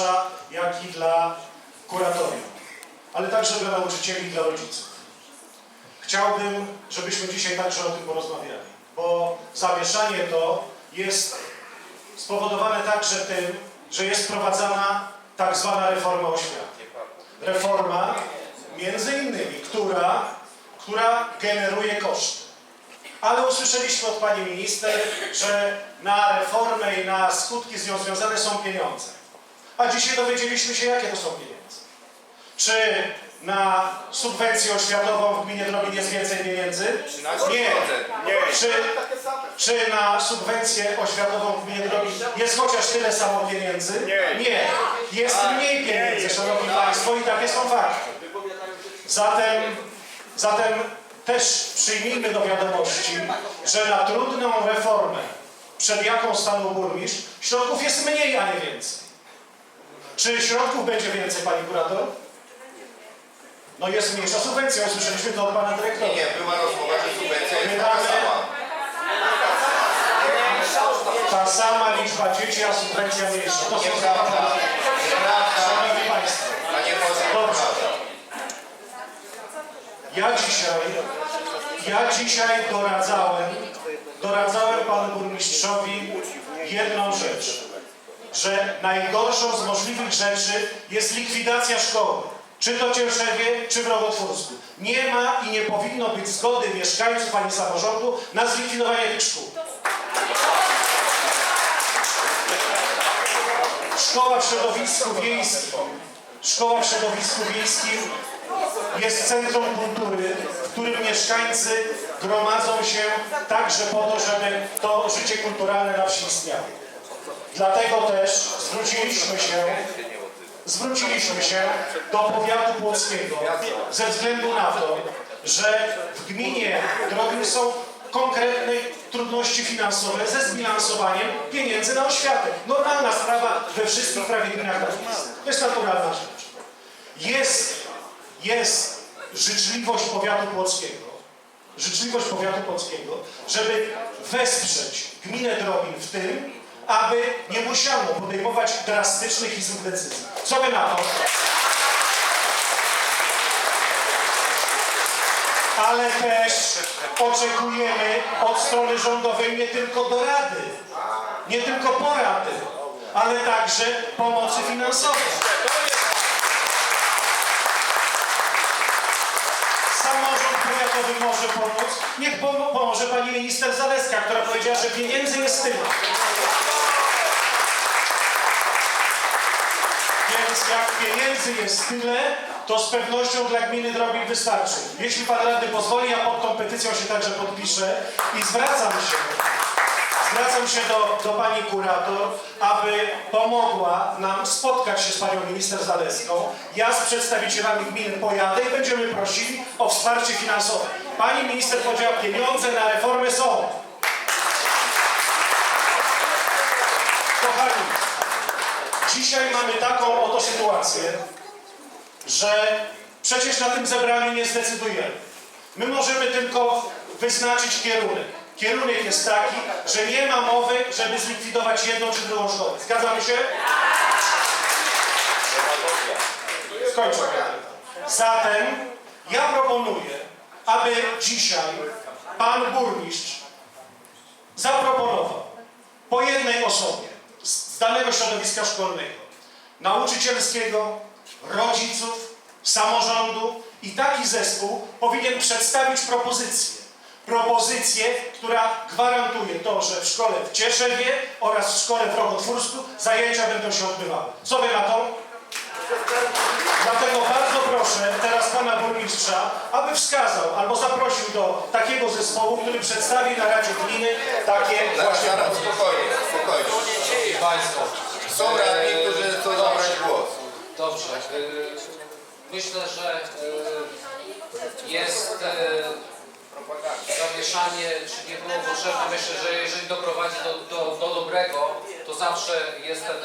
burmistrza, jak i dla kuratorium, ale także dla nauczycieli i dla rodziców. Chciałbym, żebyśmy dzisiaj także o tym porozmawiali, bo zamieszanie to jest spowodowane także tym, że jest prowadzona tak zwana reforma oświaty. Reforma, między innymi, która, która generuje koszty. Ale usłyszeliśmy od pani minister, że na reformę i na skutki z nią związane są pieniądze. A dzisiaj dowiedzieliśmy się, jakie to są pieniądze. Czy na subwencję oświatową w gminie Drobin jest więcej pieniędzy? Nie. Czy, czy na subwencję oświatową w gminie Drobin jest chociaż tyle samo pieniędzy? Nie. Jest mniej pieniędzy, Szanowni Państwo, i takie są fakty. Zatem, zatem też przyjmijmy do wiadomości, że na trudną reformę, przed jaką stanął burmistrz, środków jest mniej, a nie więcej. Czy środków będzie więcej, Pani Kurator? No jest mniejsza subwencja, usłyszeliśmy to od Pana Dyrektora. Nie, była rozmowa, że subwencja jest Pytamy- taka sama. Ta sama liczba dzieci, a subwencja mniejsza. To są Nieprawda. Nieprawda. Szanowni Państwo, Panie Dobrze. nieprawda. ja dzisiaj, ja dzisiaj doradzałem, doradzałem Panu Burmistrzowi jedną rzecz, że najgorszą z możliwych rzeczy jest likwidacja szkoły. Czy to Cieszewie, czy w Rogotwórsku. Nie ma i nie powinno być zgody mieszkańców ani samorządu na zlikwidowanie tych szkół. Szkoła w środowisku wiejskim, szkoła w środowisku wiejskim jest centrum kultury, w którym mieszkańcy gromadzą się także po to, żeby to życie kulturalne na wsi istniało. Dlatego też zwróciliśmy się, zwróciliśmy się do powiatu płockiego ze względu na to, że w gminie Drobin są konkretne trudności finansowe ze zbilansowaniem pieniędzy na oświatę. Normalna sprawa we wszystkich prawie gminach. To jest naturalna rzecz. Jest, jest życzliwość powiatu płockiego, życzliwość powiatu płockiego, żeby wesprzeć gminę Drobin w tym, aby nie musiano podejmować drastycznych i złych decyzji. Co wy na to? Ale też oczekujemy od strony rządowej nie tylko dorady, nie tylko porady, ale także pomocy finansowej. Samorząd powiatowy może pomóc. Niech pom- pomoże pani minister Zaleska, która powiedziała, że pieniędzy jest tyle. Jak pieniędzy jest tyle, to z pewnością dla gminy Drobin wystarczy. Jeśli pan radny pozwoli, ja pod tą petycją się także podpiszę i zwracam się, zwracam się do, do pani kurator, aby pomogła nam spotkać się z panią minister Zaleską. Ja z przedstawicielami gminy pojadę i będziemy prosili o wsparcie finansowe. Pani minister powiedziała, pieniądze na reformę są. Dzisiaj mamy taką oto sytuację, że przecież na tym zebraniu nie zdecydujemy. My możemy tylko wyznaczyć kierunek. Kierunek jest taki, że nie ma mowy, żeby zlikwidować jedną czy drugą szkołę. Zgadzamy się? Skończę. Zatem ja proponuję, aby dzisiaj pan burmistrz zaproponował po jednej osobie danego środowiska szkolnego, nauczycielskiego, rodziców, samorządu i taki zespół powinien przedstawić propozycję. Propozycję, która gwarantuje to, że w szkole w Cieszewie oraz w szkole w Rogotwórsku zajęcia będą się odbywały. Co wy na to? Dlatego bardzo proszę teraz pana burmistrza, aby wskazał albo zaprosił do takiego zespołu, który przedstawi na Radzie Gminy takie właśnie spokojnie, spokojnie. Państwo, Są radni, którzy chcą zabrać głos. dobrze. y, Myślę, że y, jest y, zamieszanie, czy nie było potrzebne. Myślę, że jeżeli doprowadzi do, do, do dobrego, to zawsze jest ten